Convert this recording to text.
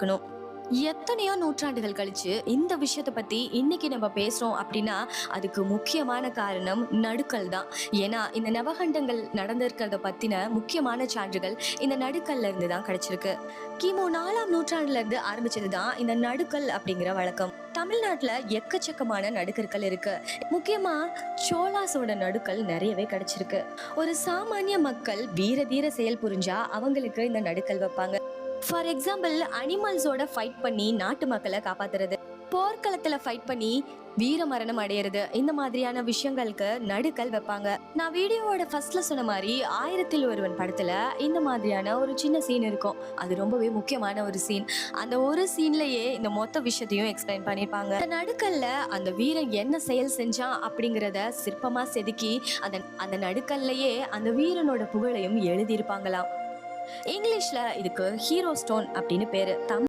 பார்க்கணும். எத்தனையோ நூற்றாண்டுகள் கழிச்சு இந்த விஷயத்தை பத்தி இன்னைக்கு நம்ம பேசுறோம் அப்படின்னா அதுக்கு முக்கியமான காரணம் நடுக்கல் தான். ஏன்னா இந்த நவகண்டங்கள் நடந்திருக்கிறத பத்தின முக்கியமான சான்றுகள் இந்த நடுக்கல்ல இருந்து தான் கிடைச்சிருக்கு. கிமு நாலாம் நூற்றாண்டுல இருந்து ஆரம்பிச்சது தான் இந்த நடுக்கல் அப்படிங்கிற வழக்கம். தமிழ்நாட்டுல எக்கச்சக்கமான நடுக்கற்கள் இருக்கு. முக்கியமா சோலாஸோட நடுக்கல் நிறையவே கிடைச்சிருக்கு. ஒரு சாமானிய மக்கள் வீர தீர செயல் புரிஞ்சா அவங்களுக்கு இந்த நடுக்கல் வைப்பாங்க. ஃபார் எக்ஸாம்பிள் அனிமல்ஸோட ஃபைட் பண்ணி நாட்டு மக்களை காப்பாத்துறது. போர்க்களத்துல ஃபைட் பண்ணி வீர மரணம் அடையிறது. இந்த மாதிரியான விஷயங்களுக்கு நடுக்கல் வைப்பாங்க. நான் வீடியோவோட ஃபர்ஸ்ட்ல சொன்ன மாதிரி ஆயிரத்தில் ஒருவன் படத்துல இந்த மாதிரியான ஒரு சின்ன சீன் இருக்கும். அது ரொம்பவே முக்கியமான ஒரு சீன் அந்த ஒரு சீன்லயே இந்த மொத்த விஷயத்தையும் எக்ஸ்பிளைன் பண்ணியிருப்பாங்க. அந்த நடுக்கல்ல அந்த வீரன் என்ன செயல் செஞ்சான் அப்படிங்கிறத சிற்பமா செதுக்கி அந்த அந்த நடுக்கல்லையே அந்த வீரனோட புகழையும் எழுதியிருப்பாங்களாம். இங்கிலீஷ்ல இதுக்கு ஹீரோ ஸ்டோன் அப்படின்னு பேரு தமிழ்